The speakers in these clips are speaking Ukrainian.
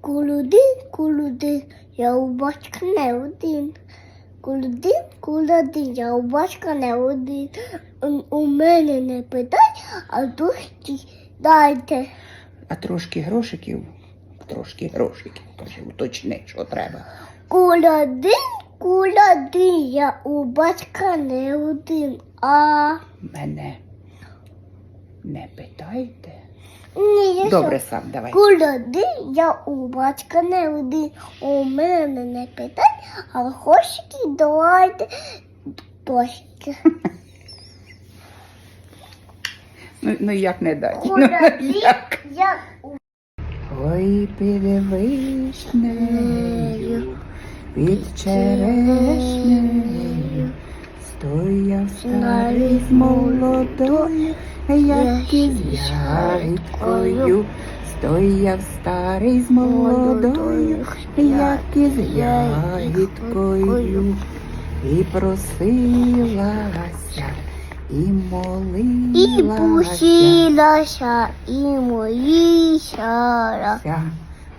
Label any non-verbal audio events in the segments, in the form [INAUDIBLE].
Кулудин, кулудин, я у батька не один. Кулудин, кулудин, я у батька не один. У- мене не питай, а дужки дайте. А трошки грошиків, трошки грошиків, каже, уточни, що треба. Кулядин, кулядин, я у батька не один. А Мене не питайте. Ні, я Добре, сам давай. Кулядин, я у батька не один. У мене не питай, а грошики давайте дошки. [LAUGHS] Ну, ну як не дати? Ну, [LAUGHS] як? я у Ой, під вишнею, під черешнею, стояв старий з молодою, як із ягідкою. Стояв старий з молодою, як із ягідкою, і просилася, і молилася, І молилася. пустилася, і моїся. Ся,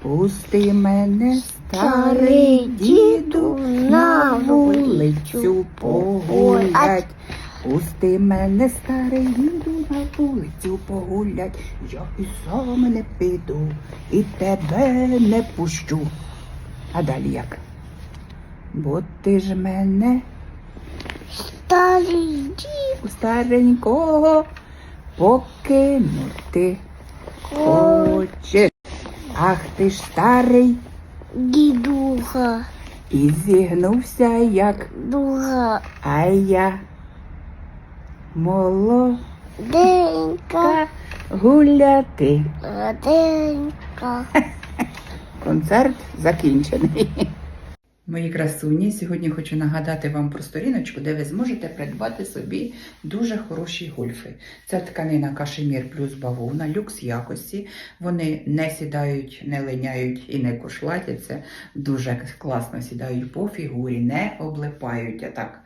Пусти мене, Старий діду, на вулицю погулять. Пусти мене, старий діду, на вулицю погулять. Я і сам не піду, і тебе не пущу. А далі як? Бо ти ж мене Старий дід, у старенького покинути хочеш. Ах ти ж старий, дідуха, і зігнувся, як дуга, а я молодка денька, гуляти. денька. [LAUGHS] Концерт закінчений. Мої красуні, сьогодні хочу нагадати вам про сторіночку, де ви зможете придбати собі дуже хороші гольфи. Це тканина кашемір плюс бавовна, люкс якості. Вони не сідають, не линяють і не кошлатяться. Дуже класно сідають по фігурі, не облипають. А так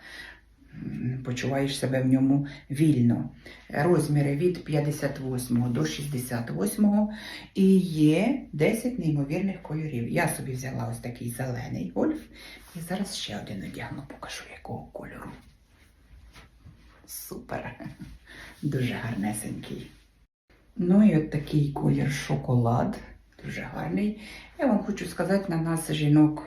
почуваєш себе в ньому вільно. Розміри від 58 до 68 і є 10 неймовірних кольорів. Я собі взяла ось такий зелений гольф. І зараз ще один одягну, покажу якого кольору. Супер! Дуже гарнесенький. Ну і от такий колір шоколад. Дуже гарний. Я вам хочу сказати, на нас жінок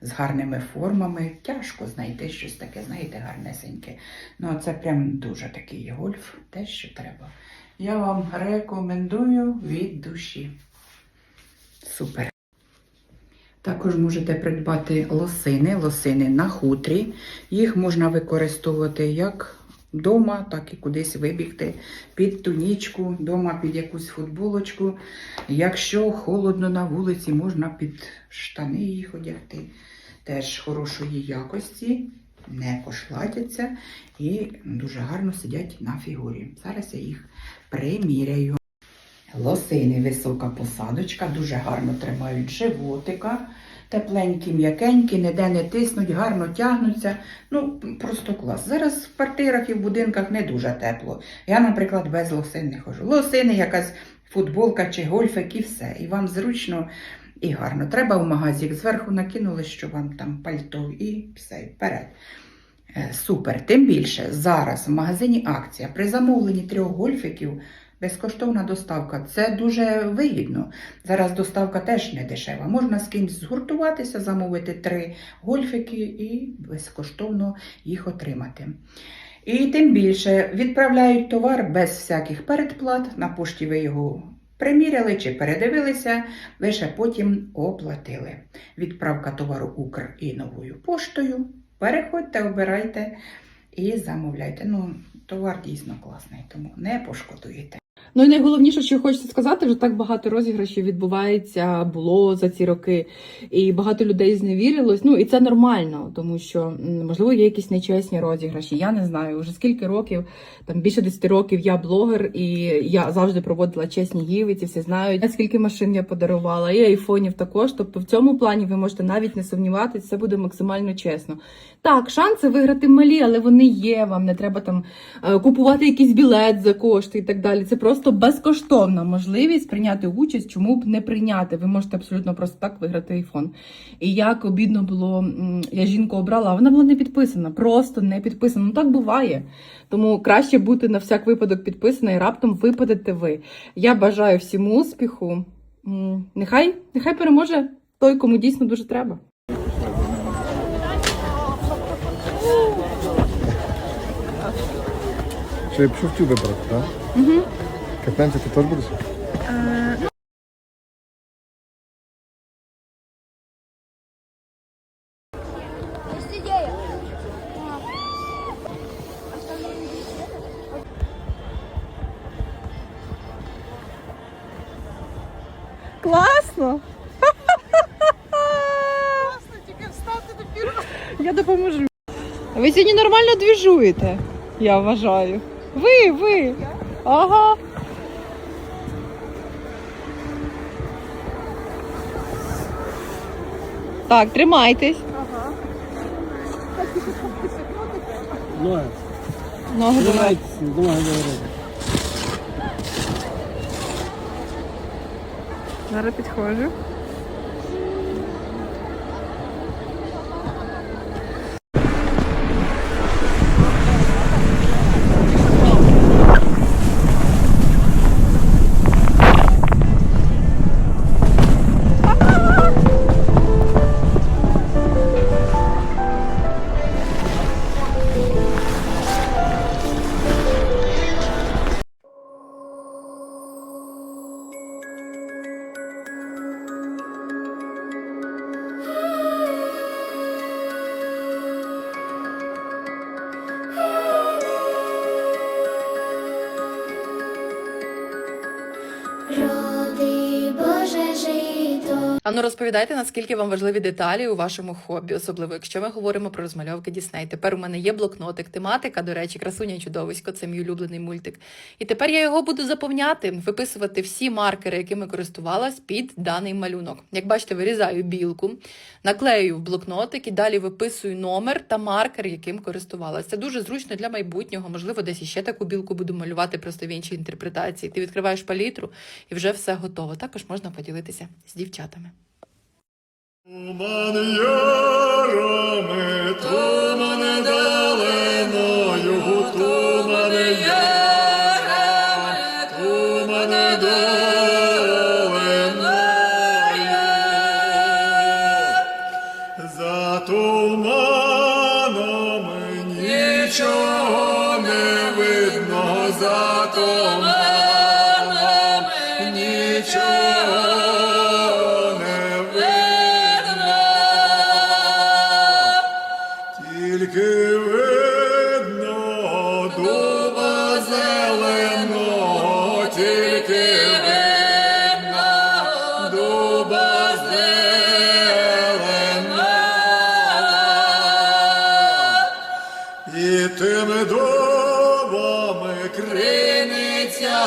з гарними формами тяжко знайти щось таке, знаєте, гарнесеньке. Ну, це прям дуже такий гольф, те, що треба. Я вам рекомендую від душі. Супер. Також можете придбати лосини, лосини на хутрі. Їх можна використовувати як вдома, так і кудись вибігти під тунічку, вдома під якусь футболочку. Якщо холодно на вулиці, можна під штани їх одягти. Теж хорошої якості, не кошлатяться і дуже гарно сидять на фігурі. Зараз я їх приміряю. Лосини висока посадочка, дуже гарно тримають животика. Тепленькі, м'якенькі, ніде не тиснуть, гарно тягнуться. Ну, просто клас. Зараз в квартирах і в будинках не дуже тепло. Я, наприклад, без лосин не ходжу. Лосини, якась футболка чи гольфик і все. І вам зручно і гарно. Треба в магазик. Зверху накинули, що вам там пальто, і все, вперед. Е, Супер. Тим більше зараз в магазині акція при замовленні трьох гольфиків безкоштовна доставка. Це дуже вигідно. Зараз доставка теж не дешева. Можна з кимось згуртуватися, замовити три гольфики і безкоштовно їх отримати. І тим більше відправляють товар без всяких передплат. На пошті ви його приміряли чи передивилися, лише потім оплатили. Відправка товару Укр і новою поштою. Переходьте, обирайте і замовляйте. Ну, товар дійсно класний, тому не пошкодуєте. Ну і найголовніше, що хочеться сказати, вже так багато розіграшів відбувається, було за ці роки, і багато людей зневірилось. Ну і це нормально, тому що можливо є якісь нечесні розіграші. Я не знаю. Вже скільки років, там більше 10 років я блогер, і я завжди проводила чесні гівиці. Всі знають, скільки машин я подарувала, і айфонів також. Тобто в цьому плані ви можете навіть не сумніватися, це буде максимально чесно. Так, шанси виграти малі, але вони є. Вам не треба там е, купувати якийсь білет за кошти і так далі. Це просто просто безкоштовна можливість прийняти участь, чому б не прийняти. Ви можете абсолютно просто так виграти айфон. І як обідно було, я жінку обрала, а вона була не підписана, просто не підписана. Ну так буває. Тому краще бути на всяк випадок підписана і раптом випадете ви. Я бажаю всім успіху. Нехай, нехай переможе той, кому дійсно дуже треба. Чи я пішов тюби брати, так? Угу. Капенці ти теж будеш? Класно! Класно, тільки встати до Я допоможу. Ви сьогодні нормально двіжуєте, я вважаю. Ви, ви. Ага. Так, тримайтесь. Ноги. Ноги давай. Ноги говорити. Зараз підходжу. Ану, розповідайте, наскільки вам важливі деталі у вашому хобі, особливо якщо ми говоримо про розмальовки Дісней. Тепер у мене є блокнотик, тематика, до речі, красуня чудовисько, це мій улюблений мультик. І тепер я його буду заповняти, виписувати всі маркери, якими користувалась під даний малюнок. Як бачите, вирізаю білку, наклею в блокнотик і далі виписую номер та маркер, яким користувалась. Це дуже зручно для майбутнього. Можливо, десь іще таку білку буду малювати просто в іншій інтерпретації. Ти відкриваєш палітру і вже все готово. Також можна поділитися з дівчатами. Туман ярами, то мене тумане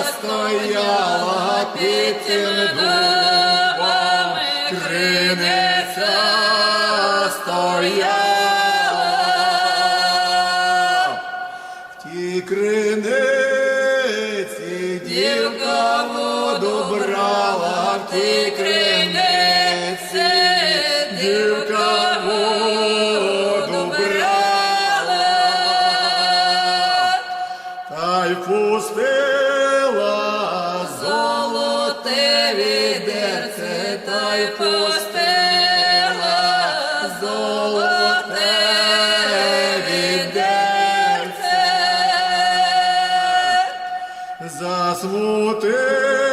стояла, під тим дубом криниця стояла. В тій криниці дівка воду брала, в тій Козака